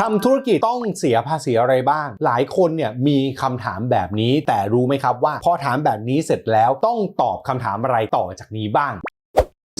ทำธุรกิจต้องเสียภาษีอะไรบ้าง หลายคนเนี่ยมีคำถามแบบนี้ แต่รู้ไหมครับว่าพอถามแบบนี้เสร็จแล้วต้องตอบคำถามอะไรต่อจากนี้บ้าง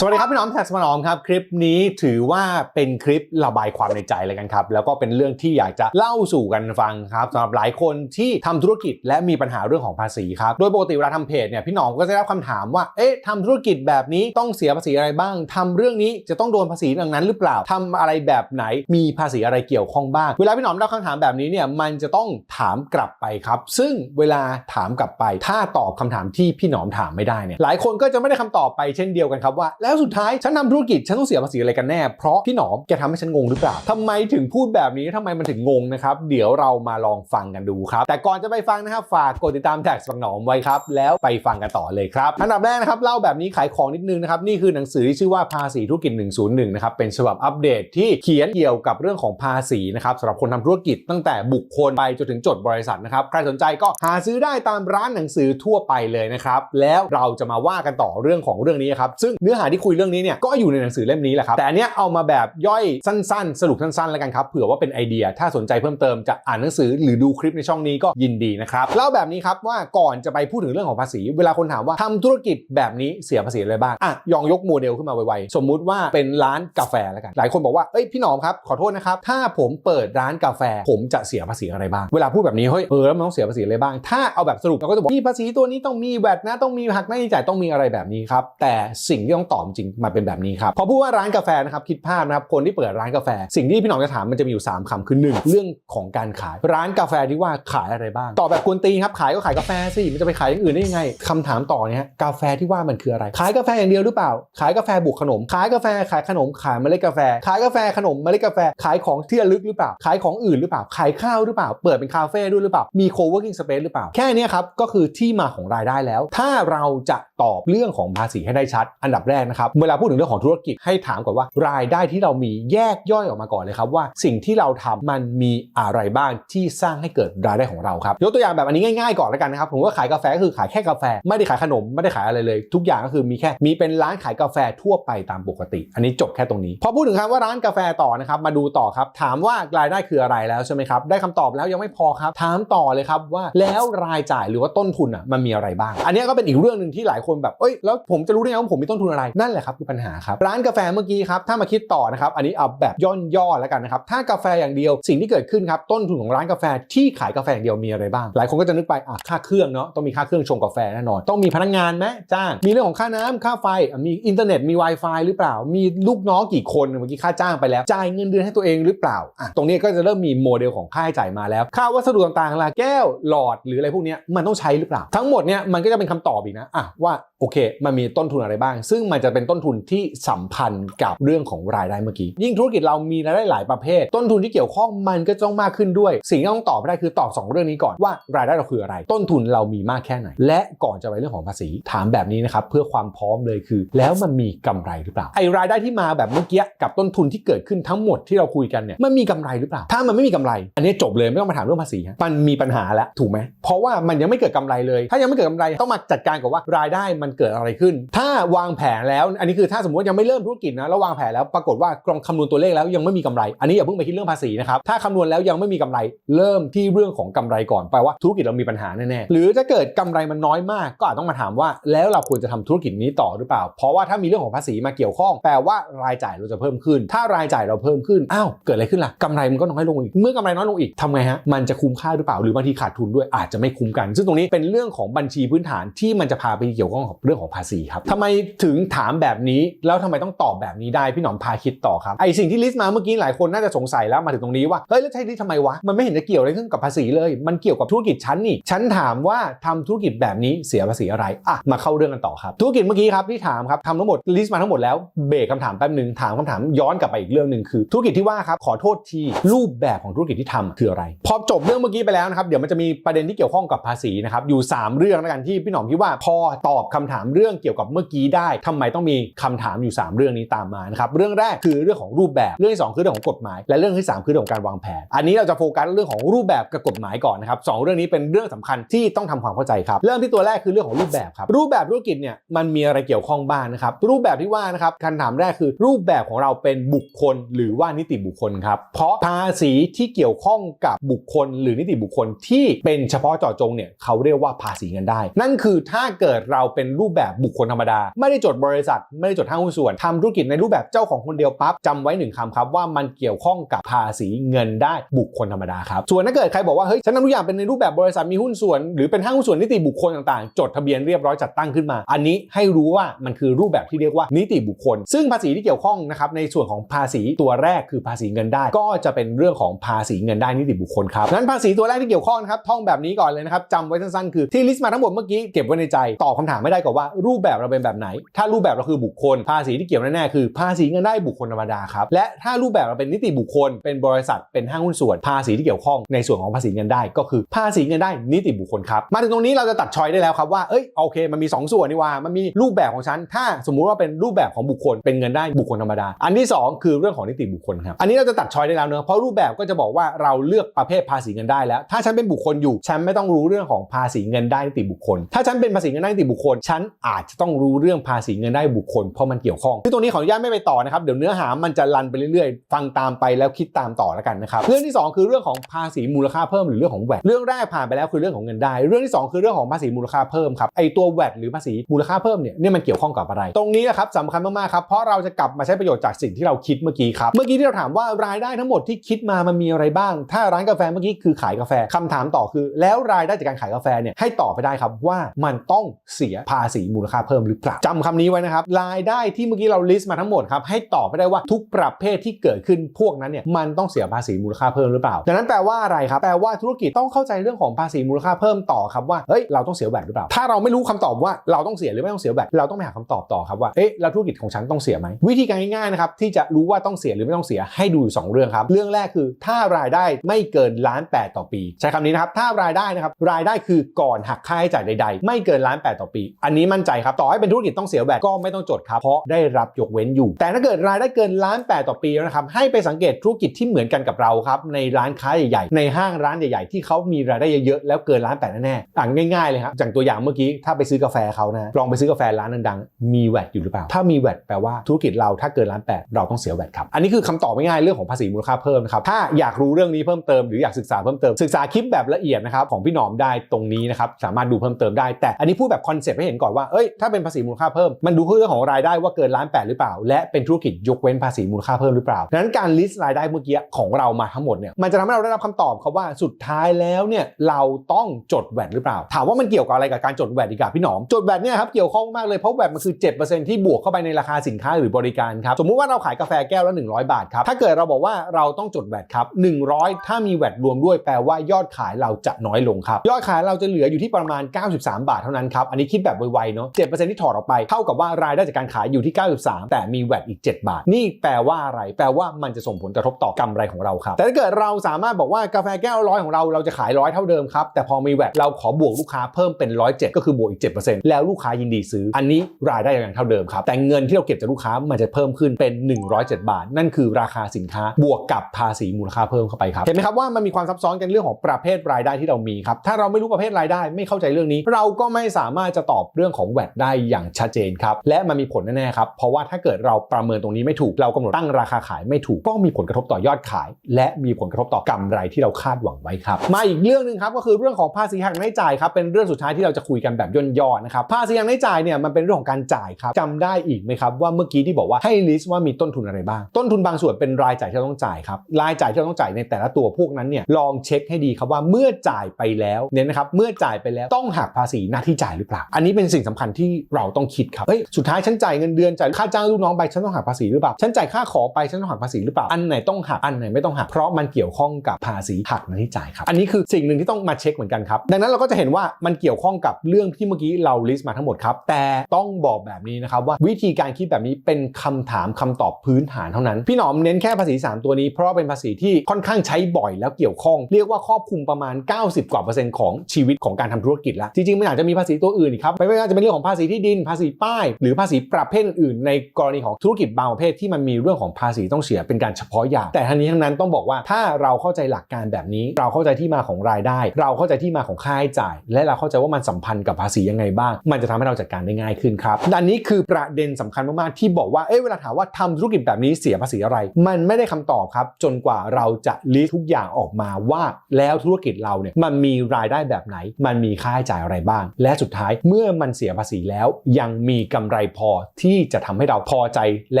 สวัสดีครับพี่น้องแท็กสมานอมครับ คลิปนี้ถือว่าเป็นคลิประบายความในใจเลยกันครับ แล้วก็เป็นเรื่องที่อยากจะเล่าสู่กันฟังครับสำหรับหลายคนที่ทำธุรกิจและมีปัญหาเรื่องของภาษีครับ โดยปกติเวลาทำเพจเนี่ยพี่น้องก็จะได้รับคำถามว่า เอ๊ะทำธุรกิจแบบนี้ต้องเสียภาษีอะไรบ้างทำเรื่องนี้จะต้องโดนภาษีดังนั้นหรือเปล่าทำอะไรแบบไหนมีภาษีอะไรเกี่ยวข้องบ้าง เวลาพี่น้องได้คำถามแบบนี้เนี่ยมันจะต้องถามกลับไปครับ ซึ่งเวลาถามกลับไป ถ้าตอบคำถามที่พี่หนอมถามไม่ได้เนี่ยหลายคนก็จะไม่ได้คำตอบไปเช่นเดียวกันครับว่าแล้วแล้วสุดท้ายฉันทำธุรกิจฉันต้องเสียภาษีอะไรกันแน่เพราะพี่หนอมแกทำให้ฉันงงหรือเปล่าทำไมถึงพูดแบบนี้ทำไมมันถึงงงนะครับเดี๋ยวเรามาลองฟังกันดูครับแต่ก่อนจะไปฟังนะครับฝากกดติดตามแท็กสังหนอมไว้ครับแล้วไปฟังกันต่อเลยครับอันดับแรกนะครับเล่าแบบนี้ขายของนิดนึงนะครับนี่คือหนังสือที่ชื่อว่าภาษีธุรกิจ 101นะครับเป็นฉบับอัปเดตที่เขียนเกี่ยวกับเรื่องของภาษีนะครับสำหรับคนทำธุรกิจตั้งแต่บุคคลไปจนถึงจดบริษัทนะครับใครสนใจก็หาซื้อได้ตามร้านหนังสือทั่วไปเลยนะครับแล้วเราจะมาว่ากันต่อเรื่องของเรื่องนี้ครับซึ่งเนื้อหาที่คุยเรื่องนี้เนี่ยก็อยู่ในหนังสือเล่มนี้แหละครับแต่อันเนี้ยเอามาแบบย่อยสั้นๆ สรุปสั้นๆแล้วกันครับเผื่อว่าเป็นไอเดียถ้าสนใจเพิ่มเติมจะอ่านหนังสือหรือดูคลิปในช่องนี้ก็ยินดีนะครับเล่าแบบนี้ครับว่าก่อนจะไปพูดถึงเรื่องของภาษี เวลาคนถามว่าทำธุรกิจแบบนี้เสียภาษีอะไรบ้างอะยองยกโมเดลขึ้นมาไวๆสมมุติว่าเป็นร้านกาแฟแล้วกันหลายคนบอกว่าเอ้ยพี่หนอมครับขอโทษนะครับถ้าผมเปิดร้านกาแฟ ผมจะเสียภาษีอะไรบ้าง เวลาพูดแบบนี้เฮ้ยเออแล้วมันต้องเสียภาษีอะไรบ้าง ถ้าเอาแบบสรุปเราก็จะบอกมีภาษีตัวนี้ต้องมีแวดนะต้องมีหักหน้าที่จ่ายต้องมีอะไรแบบนี้ครับแต่สิ่งที่ต้องตอบจริงมันเป็นแบบนี้ครับพอพูดว่าร้านกาแฟนะครับคิดภาพนะครับคนที่เปิดร้านกาแฟ สิ่งที่พี่หน้องจะถามมันจะมีอยู่ 3คำคือ 1 เรื่องของการขาย ร้านกาแฟที่ว่าขายอะไรบ้างตอบแบบกวนตีนครับขายก็ขายกาแฟสิมันจะไปขายอย่างอื่นได้ยังไงคำถามต่อเนี่ยกาแฟที่ว่ามันคืออะไร ขายกาแฟอย่างเดียวหรือเปล่า ขายกาแฟบวกขนม ขายกาแฟขายขนมขายเมล็ดกาแฟ ขายกาแฟขนมเมล็ดกาแฟ ขายของที่ระลึกหรือเปล่า ขายของอื่นหรือเปล่า ขายข้าวหรือเปล่า เปิดเป็นคาเฟ่ด้วยหรือเปล่า มี co-working space หรือเปล่า แค่นี้ครับก็คือที่มาของรายได้แล้ว ถ้าเราจะ ตอบเรื่องของภาษีให้ได้ชัด อันดับแรกนะครับ เวลาพูดถึงเรื่องของธุรกิจให้ถามก่อนว่ารายได้ที่เรามีแยกย่อยออกมาก่อนเลยครับว่าสิ่งที่เราทำมันมีอะไรบ้างที่สร้างให้เกิดรายได้ของเราครับยกตัวอย่างแบบอันนี้ง่ายๆก่อนแล้วกันนะครับผมว่าขายกาแฟก็คือขายแค่กาแฟ ไม่ได้ขายขนมไม่ได้ขายอะไรเลย ทุกอย่างก็คือมีแค่มีเป็นร้านขายกาแฟทั่วไปตามปกติ อันนี้จบแค่ตรงนี้ พอพูดถึงคำว่าร้านกาแฟต่อนะครับมาดูต่อครับถามว่ารายได้คืออะไรแล้วใช่ไหมครับได้คำตอบแล้วยังไม่พอครับถามต่อเลยครับว่าแล้วรายจ่ายหรือว่าต้นทุนอะมันมีอะไรบ้าง อันนี้ก็เป็นอีกเรื่องหนึ่งที่หลายคนแบบเอ้ยแล้วผมจะรู้ได้ไงว่าผมมีต้นทุนอะไรนั่นแหละครับคือปัญหาครับร้านกาแฟเมื่อกี้ครับถ้ามาคิดต่อนะครับอันนี้เอาแบบย่นย่อแล้วกันนะครับถ้ากาแฟอย่างเดียวสิ่งที่เกิดขึ้นครับต้นทุนของร้านกาแฟที่ขายกาแฟอย่างเดียวมีอะไรบ้าง หลายคนก็จะนึกไปอะค่าเครื่องเนาะต้องมีค่าเครื่องชงกาแฟแน่นอน ต้องมีพนักงานไหมจ้าง มีเรื่องของค่าน้ำค่าไฟมีอินเทอร์เน็ตมี Wi-Fi หรือเปล่า มีลูกน้องกี่คนเมื่อกี้ค่าจ้างไปแล้วจ่ายเงินเดือนให้ตัวเองหรือเปล่าอะตรงนี้ก็จะเริ่มมีโมเดลของค่าใช้จ่ายมาแล้ว ค่าวัสดุต่างๆล่ะแก้วหลอดหรืออะไรพวกนี้มันต้องใช้หรือเปล่า ทั้งหมดเนี่ยมันก็จะเป็นคำตอบอีกนะอะว่าโอเค มันมีต้นทุนอะไรบ้าง ซึ่งมันจะเป็นต้นทุนที่สัมพันธ์กับเรื่องของรายได้เมื่อกี้ ยิ่งธุรกิจเรามีรายได้หลายประเภท ต้นทุนที่เกี่ยวข้องมันก็ต้องมากขึ้นด้วย สิ่งที่ต้องตอบได้คือตอบ 2 เรื่องนี้ก่อนว่ารายได้เราคืออะไร ต้นทุนเรามีมากแค่ไหน และก่อนจะไปเรื่องของภาษีถามแบบนี้นะครับเพื่อความพร้อมเลยคือ แล้วมันมีกำไรหรือเปล่าไอรายได้ที่มาแบบเมื่อกี้กับต้นทุนที่เกิดขึ้นทั้งหมดที่เราคุยกันเนี่ยมันมีกำไรหรือเปล่า ถ้ามันไม่มีกำไร อันนี้จบเลยไม่ต้องมาถามเรื่องภาษีฮะมันมีปัญหาแล้วถูกไหมเพราะว่ามันยังไม่เกิดกำไรเลย ถ้ายังไม่เกิดกำไรต้องมาจัดการกับว่ารายได้มันเกิดอะไรขึ้น ถ้าวางแผนแล้ว อันนี้คือถ้าสมมติยังไม่เริ่มธุรกิจนะแล้ววางแผนแล้วปรากฏว่ากลองคำนวณตัวเลขแล้วยังไม่มีกำไรอันนี้อย่าเพิ่งไปคิดเรื่องภาษีนะครับถ้าคำนวณแล้วยังไม่มีกำไรเริ่มที่เรื่องของกำไรก่อนแปลว่าธุรกิจเรามีปัญหาแน่ๆหรือถ้าเกิดกำไรมันน้อยมาก ก็อาจต้องมาถามว่า แล้วเราควรจะทำธุรกิจนี้ต่อหรือเปล่า เพราะว่าถ้ามีเรื่องของภาษีมาเกี่ยวข้องแปลว่ารายจ่ายเราจะเพิ่มขึ้น ถ้ารายจ่ายเราเพิ่มขึ้นอ้าวเกิดอะไรขึ้นล่ะกำไรมันก็น้อยลงอีกเมื่อกำไรน้อยลงอีกทำไงฮะมันจะคุ้มค่าหรือเปล่าหรือบางทีขาดทุนด้วยอาจจะไม่คุ้มกัน ซึ่งตรงนี้เป็นเรื่องของบัญชีพื้นฐานที่มันจะพาไปเกี่ยวข้องกับเรื่องของภาษีครับทำไมถึงถามแบบนี้ แล้วทำไมต้องตอบแบบนี้ได้พี่หนอมพาคิดต่อครับไอสิ่งที่ลิสต์มาเมื่อกี้หลายคนน่าจะสงสัยแล้วมาถึงตรงนี้ว่าเฮ้ยแล้วใช่ลิสต์ทำไมวะมันไม่เห็นจะเกี่ยวอะไรขึ้นกับภาษีเลย มันเกี่ยวกับธุรกิจฉันนี่ฉันถามว่าทำธุรกิจแบบนี้เสียภาษีอะไรอะมาเข้าเรื่องกันต่อครับ ธุรกิจเมื่อกี้ครับที่ถามครับทำทั้งหมดลิสต์มาทั้งหมดแล้วเบรกคำถามแป๊บหนึ่งถามคำถามย้อนกลับไปอีกเรื่องหนึ่งคือ ธุรกิจที่ว่าครับขอโทษทีรูปแบบของธุรกิจที่ทำคืออะไร พอจบเรื่องเมื่อกี้ไปแล้วนะครับเดี๋ยวมันจะมีประเด็นที่เกี่ยวข้องกับภาษีนะครับอยู่ 3 เรื่องแล้วกันที่พี่หนอมคิดว่าพอตอบอบคำถามเรื่องเกี่ยวกับเมื่อกี้ได้ทำไมต้องมีคำถามอยู่ 3 เรื่องนี้ตามมานะครับเรื่องแรกคือเรื่องของรูปแบบเรื่องที่สองคือเรื่องของกฎหมาย และเรื่องที่สามคือเรื่องของการวางแผน อันนี้เราจะโฟกัสเรื่องของรูปแบบกับกฎหมายก่อนนะครับสองเรื่องนี้เป็นเรื่องสำคัญที่ต้องทำความเข้าใจครับเริ่มที่ตัวแรกคือเรื่องของรูปแบบครับรูปแบบธุรกิจเนี่ยมันมีอะไรเกี่ยวข้องบ้างนะครับรูปแบบที่ว่านะครับคำถามแรกคือ รูปแบบของเราเป็นบุคคล หรือว่านิติบุคคลครับเพราะภาษีที่เกี่ยวข้องกับบุคคล หรือนิติบุคคลที่เป็นเฉพาะเจาะจงเนี่ยเขาเรียกว่าภาษีเงินได้ นั่นคือถ้าเกิดเราเป็นรูปแบบบุคคลธรรมดา ไม่ได้จดบริษัท ไม่ได้จดห้างหุ้นส่วนทำธุรกิจในรูปแบบเจ้าของคนเดียวปั๊บจำไว้หนึ่งคำครับว่ามันเกี่ยวข้องกับภาษีเงินได้บุคคลธรรมดาครับส่วนถ้าเกิดใครบอกว่าเฮ้ยฉันทำทุกอย่างเป็นในรูปแบบบริษัทมีหุ้นส่วน หรือเป็นห้างหุ้นส่วนนิติบุคคลต่างๆ จดทะเบียนเรียบร้อยจัดตั้งขึ้นมา อันนี้ให้รู้ว่ามันคือรูปแบบที่เรียกว่านิติบุคคล ซึ่งภาษีที่เกี่ยวข้องนะครับในส่วนของภาษีตัวแรกคือภาษีเงินได้ ก็จะเป็นเรื่องของภาษีเงินได้นิติบุคคลครับงั้นภาษีตัวแรกที่เกี่ยวข้องนะครับท่องแบบนี้ก่อนเลยนะครับจำไว้สั้นๆคือที่ลิสต์มาทั้งหมดเมื่อกี้เก็บไว้ในใจตอบคำถามไม่ได้ก่อนว่ารูปแบบเราเป็นแบบไหน ถ้ารูปแบบเราคือบุคคล ภาษีที่เกี่ยวแน่ๆคือ ภาษีเงินได้บุคคลธรรมดาครับ และถ้ารูปแบบเราเป็นนิติบุคคล เป็นบริษัท เป็นห้างหุ้นส่วน ภาษีที่เกี่ยวข้องในส่วนของภาษีเงินได้ก็คือภาษีเงินได้นิติบุคคลครับ มาถึงตรงนี้เราจะตัดชอยได้แล้วครับว่าเอ้ยโอเค มันมี 2 ส่วนนี่ว่า มันมีรูปแบบของฉัน ถ้าสมมุติว่าเป็นรูปแบบของบุคคล เป็นเงินได้บุคคลธรรมดา อันที่ 2 คือเรื่องของนิติบุคคลครับ อันนี้เราจะตัดชอยได้แล้วเนอะเพราะรูปแบบก็จะบอกว่าเราเลือกประเภทภาษีเงินได้แล้ว ถ้าฉันเป็นบุคคลอยู่ ฉันไม่ต้องรู้เรื่องของภาษีเงินได้นิติบุคคล ถ้าฉันเป็นภาษีเงินได้นิติบุคคลฉันอาจจะต้องรู้เรื่องภาษีเงินได้บุคคลเพราะมันเกี่ยวข้องซึ่ตรงนี้ขออนุญาตไม่ไปต่อนะครับเดี๋ยวเนื้อหามันจะรันไปเรื่อยๆ ฟังตามไปแล้วคิดตามต่อแล้วกันนะครับเรื่องที่ 2 คือเรื่องของภาษีมูลค่าเพิ่มหรือเรื่องของแวดเรื่องแรกผ่านไปแล้วคือเรื่องของเงินได้ เรื่องที่ 2 คือเรื่องของภาษีมูลค่าเพิ่มครับไอตัวแวดหรือภาษีมูลค่าเพิ่มเนี่ยเนี่ยมันเกี่ยวข้องกับอะไร ตรงนี้นะครับสำคัญมากๆครับเพราะเราจะกลับมาใช้ประโยชน์จากสิ่งที่เราคิดเมื่อกี้ครับเมื่อกี้ที่เราถามว่ารายได้ทั้งหมดที่คิดมามันมีอะไรบ้าง ถ้าร้านกาแฟเมื่อกี้คือขายกาแฟคำถามต่อคือ แล้วรายได้จากการขายกาแฟเนี่ยให้ตอบไปได้ครับว่ามันต้องเสียภาษีมูลค่าเพิ่มหรือเปล่าจำคำนี้ไว้นะครับรายได้ที่เมื่อกี้เราลิสต์มาทั้งหมดครับให้ตอบไปได้ว่าทุกประเภทที่เกิดขึ้นพวกนั้นเนี่ยมันต้องเสียภาษีมูลค่าเพิ่มหรือเปล่า ดังนั้นแปลว่าอะไรครับแปลว่าธุรกิจต้องเข้าใจเรื่องของภาษีมูลค่าเพิ่มต่อครับว่าเฮ้ยเราต้องเสียแวดหรือเปล่า ถ้าเราไม่รู้คำตอบว่าเราต้องเสียหรือไม่ต้องเสียแวดเราต้องไปหาคำตอบต่อครับว่าเอ๊ะแล้วธุรกิจของฉันต้องเสียไหมวิธีการง่ายๆนะครับที่จะรู้ว่าต้องเสียหรือไม่ต้องเสียให้ดูอยู่สองเรื่องครับ เรื่องแรกคือถ้ารายได้ไม่เกินล้านแปดต่อปี ใช้คำนี้นะครับถ้ารายได้นะครับรายได้คือก่อนหักค่าใช้จ่ายใดๆ ไม่เกินล้านแปดต่อปีอันนี้มั่นใจครับ ต่อให้เป็นธุรกิจต้องเสียแวดก็ไม่ต้องจดครับ เพราะได้รับยกเว้นอยู่ แต่ถ้าเกิดรายได้เกินล้านแปดต่อปีนะครับ ให้ไปสังเกตธุรกิจที่เหมือนกันกับเราครับ ในร้านค้าใหญ่ๆ ในห้างร้านใหญ่ๆ ที่เขามีรายได้เยอะๆ แล้วเกินล้านแปดแน่ๆอ่านง่ายๆเลยครับอย่างตัวอย่างเมื่อกี้ ถ้าไปซื้อกาแฟเขานะ ลองไปซื้อกาแฟร้านดังๆ มีแวดอยู่หรือเปล่า ถ้ามีแวดแปลว่าธุรกิจเราถ้าเกินล้านแปดเราต้องเสียแวดครับ อันนี้คือคำตอบง่ายๆเรื่องของภาษีมูลค่าเพิ่มนะครับ ถ้าอยากรู้เรื่องนี้เพิ่มเติมหรืออยากศึกษาเพิ่มเติมศึกษาคลิปแบบละเอียดนะครับของพี่หนอมได้ตรงนี้นะครับสามารถดูเพิ่มเติมได้แต่อันนี้พูดแบบคอนเซปต์ให้เห็นก่อนว่าเอ้ยถ้าเป็นภาษีมูลค่าเพิ่มมันดูเรื่องของรายได้ว่าเกินล้านแปดหรือเปล่า และเป็นธุรกิจยกเว้นภาษีมูลค่าเพิ่มหรือเปล่าดังนั้นการลิสต์รายได้เมื่อกี้ของเรามาทั้งหมดเนี่ยมันจะทำให้เราได้รับคำตอบครับว่าสุดท้ายแล้วเนี่ยเราต้องจดแวดหรือเปล่า ถามว่ามันเกี่ยวกับอะไรกับการจดแวดดีกว่าพี่หนอมจดแวดเนี่ยครับเกี่ยวข้องมากเลยเพราะแวดมันคือ 7%ที่บวกเข้าไปในราคาสินค้าหรือบริการครับสมมุติว่าเราขายกาแฟแก้วละ100 บาทครับถ้าเกิดเราบอกว่าเราต้องจดแวดครับ100 ถ้ามีแวดรวมด้วยแปลว่ายอดขายเราจะน้อยลงครับยอดขายเราจะเหลืออยู่ที่ประมาณ 93 บาทเท่านั้นครับอันนี้คิดแบบไวๆเนาะ7%ที่ถอดออกไป เท่ากับว่ารายได้จากการขายอยู่ที่ 93 แต่มีแวดอีก 7 บาท นี่แปลว่าอะไร แปลว่ามันจะส่งผลกระทบต่อกำไรของเราครับ แต่ถ้าเกิดเราสามารถบอกว่ากาแฟแก้วร้อยของเราเราจะขายร้อยเท่าเดิมครับ แต่พอมีแวดเราขอบวกลูกค้าเพิ่มเป็น107ก็คือบวกอีก 7%แล้วลูกค้ายินดีซื้อ อันนี้รายได้ยังเท่าเดิมครับแต่เงินที่เราเก็บจากลูกค้ามันจะเพิ่มขึ้นเป็น 107 บาท นั่นคือราคาสินค้าบวกกับภาษีมูลค่าเพิ่มเข้าไปครับเห็นไหมครับว่ามันมีความซับซ้อนกันเรื่องของประเภทรายได้ที่เรามีครับถ้าเราไม่รู้ประเภทรายได้ไม่เข้าใจเรื่องนี้ เราก็ไม่สามารถจะตอบเรื่องของแวดได้อย่างชัดเจนครับ และมันมีผลแน่ๆครับ เพราะว่าถ้าเกิดเราประเมินตรงนี้ไม่ถูก เรากำหนดตั้งราคาขายไม่ถูก ก็มีผลกระทบต่อยอดขาย และมีผลกระทบต่อกำไรที่เราคาดหวังไว้ครับ มาอีกเรื่องหนึ่งครับก็คือเรื่องของภาษีหักในจ่ายครับ เป็นเรื่องสุดท้ายที่เราจะคุยกันแบบย่นย่อนะครับ ภาษีหักในจ่ายเนี่ยมันเป็นเรื่องของการจ่ายครับจำได้อีกไหมครับว่าเมื่อกี้ที่บอกว่าให้ลิสต์ว่ามีต้นทุนอะไรบ้าง ต้นทุนบางส่วนเป็นรายจ่ายที่เราต้องจ่ายครับ รายจ่ายที่เราต้องจ่ายในแต่ละตัวพวกนั้นเนี่ยลองเช็คให้ดีครับว่าเมื่อจ่ายไปแล้วเนี่ยนะครับ เมื่อจ่ายไปแล้วต้องหักภาษีหน้าที่จ่ายหรือเปล่าอันนี้เป็นสิ่งสำคัญที่เราต้องคิดครับ เฮ้ย สุดท้ายฉันจ่ายเงินเดือนจ่ายค่าจ้างลูกน้องไปฉันต้องหักภาษีหรือเปล่า ฉันจ่ายค่าขอไปฉันต้องหักภาษีหรือเปล่า อันไหนต้องหัก อันไหนไม่ต้องหัก เพราะมันเกี่ยวข้องกับภาษีหักหน้าที่จ่ายครับ อันนี้คือสิ่งหนึ่งที่ต้องมาเช็คเหมือนกันครับ ดังนั้นเราก็จะเห็นว่ามันเกี่ยวข้องกับเรื่องที่เมื่อกี้เราลิสต์มาทั้งหมดครับ แต่ต้องบอกแบบนี้นะครับว่าวิธีการคิดแบบนี้เป็นคำถามคำตอบพื้นฐานเท่านั้น พี่หนอมเน้นแค่ภาษี 3 ตัวนี้เพราะเป็นภาษีที่ค่อนข้างใช้บ่อยแล้วเกี่ยวข้อง เรียกว่าครอบคลุมประมาณ 90 กว่าเปอร์เซ็นต์ของชีวิตของการทำธุรกิจแล้วจริงๆมันอาจจะมีภาษีตัวอื่นอีกครับครับไม่ว่าจะเป็นเรื่องของภาษีที่ดินภาษีป้าย หรือภาษีประเภทอื่นในกรณีของธุรกิจบางประเภทที่มันมีเรื่องของภาษีต้องเสียเป็นการเฉพาะอย่างแต่ทั้งนี้ทั้งนั้นต้องบอกว่าถ้าเราเข้าใจหลักการแบบนี้ เราเข้าใจที่มาของรายได้ เราเข้าใจที่มาของค่าใช้จ่าย และเราเข้าใจว่ามันสัมพันธ์กับภาษียังไงบ้าง มันจะทำให้เราจัดการได้ง่ายขึ้นครับอันนี้คือประเด็นสำคัญมากๆที่บอกว่าเอ๊ะเวลาถามว่าทำธุรกิจแบบนี้เสียภาษีอะไร มันไม่ได้คำตอบครับ จนกว่าเราจะลิสต์ทุกอย่างออกมาว่าแล้วธุรกิจเราเนี่ยมันมีรายได้แบบไหน มันมีค่าใช้จ่ายอะไรบ้าง และสุดท้ายเมื่อมันเสียภาษีแล้ว ยังมีกำไรพอที่จะทำให้เราพอใจ แล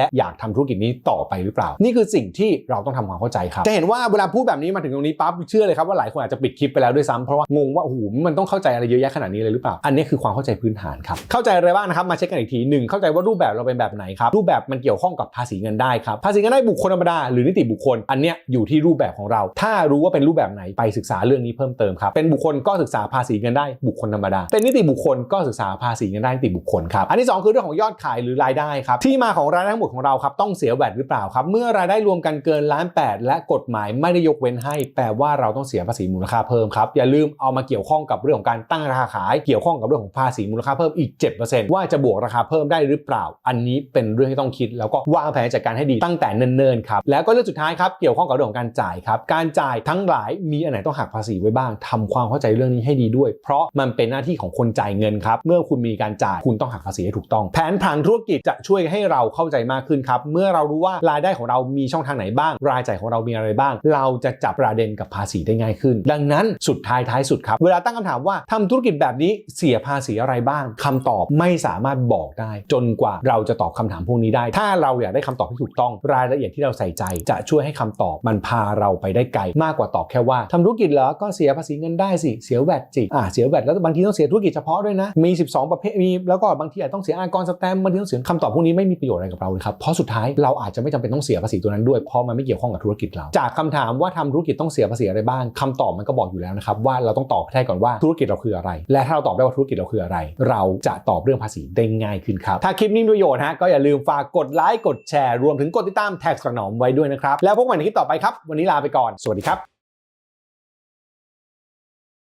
ะอยากทำธุรกิจนี้ต่อไปหรือเปล่า นี่คือสิ่งที่เราต้องทำความเข้าใจครับจะเห็นว่าเวลาพูดแบบนี้มาถึงตรงนี้ปั๊บเชื่อเลยครับว่าหลายคนอาจจะปิดคลิปไปแล้วด้วยซ้ำเพราะว่างงว่าโอ้โหมันต้องเข้าใจอะไรเยอะแยะขนาดนี้เลยหรือเปล่า อันนี้คือความเข้าใจพื้นฐานครับเข้าใจอะไรบ้างนะครับมาเช็คกันอีกทีหนึ่งเข้าใจว่ารูปแบบเราเป็นแบบไหนครับรูปแบบมันเกี่ยวข้องกับภาษีเงินได้ครับภาษีเงินได้บุคคลธรรมดาหรือนิติบุคคล อันเนี้ยอยู่ที่รูปแบบของเรา ถ้ารู้ว่าเป็นรูปแบบไหนไปศึกษาเรื่องนี้เพิ่มเติมครับเป็นบุคคลก็ศึกษาภาษีเงินได้บุคคลธรรมดาเป็นนิติบุคคลก็ศึกษาภาษีเงินได้นิติบุคคลครับ อันที่สองคือเรื่องของยอดขายหรือรายได้ครับ ที่มาของรายได้ทั้งหมดของเราครับต้องเสียแวดหรือเปล่าครับ เมื่อรายได้รวมกันเกินล้านแปดและกฎหมายไม่ได้ยกเว้นให้ แปลว่าเราต้องเสียภาษีมูลค่าเพิ่มครับ อย่าลืมเอามาเกี่ยวข้องกับเรื่องของการตั้งราคาขาย เกี่ยวข้องกับเรื่องของภาษีมูลค่าเพิ่มอีก 7%ว่าจะบวกราคาเพิ่มได้หรือเปล่า อันนี้เป็นเรื่องที่ต้องคิด แล้วก็วางแผนจัดการให้ดีตั้งแต่เนิ่นๆครับ แล้วก็เรื่องสุดท้ายครับ เกี่ยวข้องกับเรื่องของการจ่ายครับ การจ่ายทั้งหลายมีอันไหนต้องหักภาษีไว้บ้างทำความเข้าใจเรื่องนี้ให้ดีด้วย เพราะมันเป็นหน้าที่ของคนจ่ายเงินครับเมื่อคุณมีการจ่ายคุณต้องหักภาษีให้ถูกต้อง แผนผังธุรกิจจะช่วยให้เราเข้าใจมากขึ้นครับ เมื่อเรารู้ว่ารายได้ของเรามีช่องทางไหนบ้าง รายจ่ายของเรามีอะไรบ้าง เราจะจับประเด็นกับภาษีได้ง่ายขึ้น ดังนั้นสุดท้ายท้ายสุดครับ เวลาตั้งคำถามว่าทำธุรกิจแบบนี้เสียภาษีอะไรบ้างคำตอบไม่สามารถบอกได้ จนกว่าเราจะตอบคำถามพวกนี้ได้ ถ้าเราอยากได้คำตอบที่ถูกต้องรายละเอียดที่เราใส่ใจ จะช่วยให้คำตอบมันพาเราไปได้ไกลมากกว่าตอบแค่ว่าทำธุรกิจเหรอก็เสียภาษีเงินได้สิเสียแวดสิอ่าเสียแวดแล้วบางทีต้องเสียธุรกิจเฉพาะด้วยนะมี12 ประเภทมีแล้วก็บางทีอาจต้องเสียอากรสแตมบางทีต้องเสียคำตอบพวกนี้ไม่มีประโยชน์อะไรกับเราเลยครับเพราะสุดท้ายเราอาจจะไม่จำเป็นต้องเสียภาษีตัวนั้นด้วยเพราะมันไม่เกี่ยวข้องกับธุรกิจเรา จากคำถามว่าทำธุรกิจต้องเสียภาษีอะไรบ้างคำตอบมันก็บอกอยู่แล้วนะครับว่าเราต้องตอบให้ก่อนว่าธุรกิจเราคืออะไร และถ้าเราตอบได้ว่าธุรกิจเราคืออะไร เราจะตอบเรื่องภาษีได้ง่ายขึ้นครับถ้าคลิปนี้มีประโยชน์ฮะก็อย่าลืมฝากกดไลค์กดแชร์รวมถึงกดติดตามแท็กสักหนอมไว้ด้วยนะครับแล้วพบกันในคลิปต่อไปครับ วันนี้ลาไปก่อนสวัสดีครับ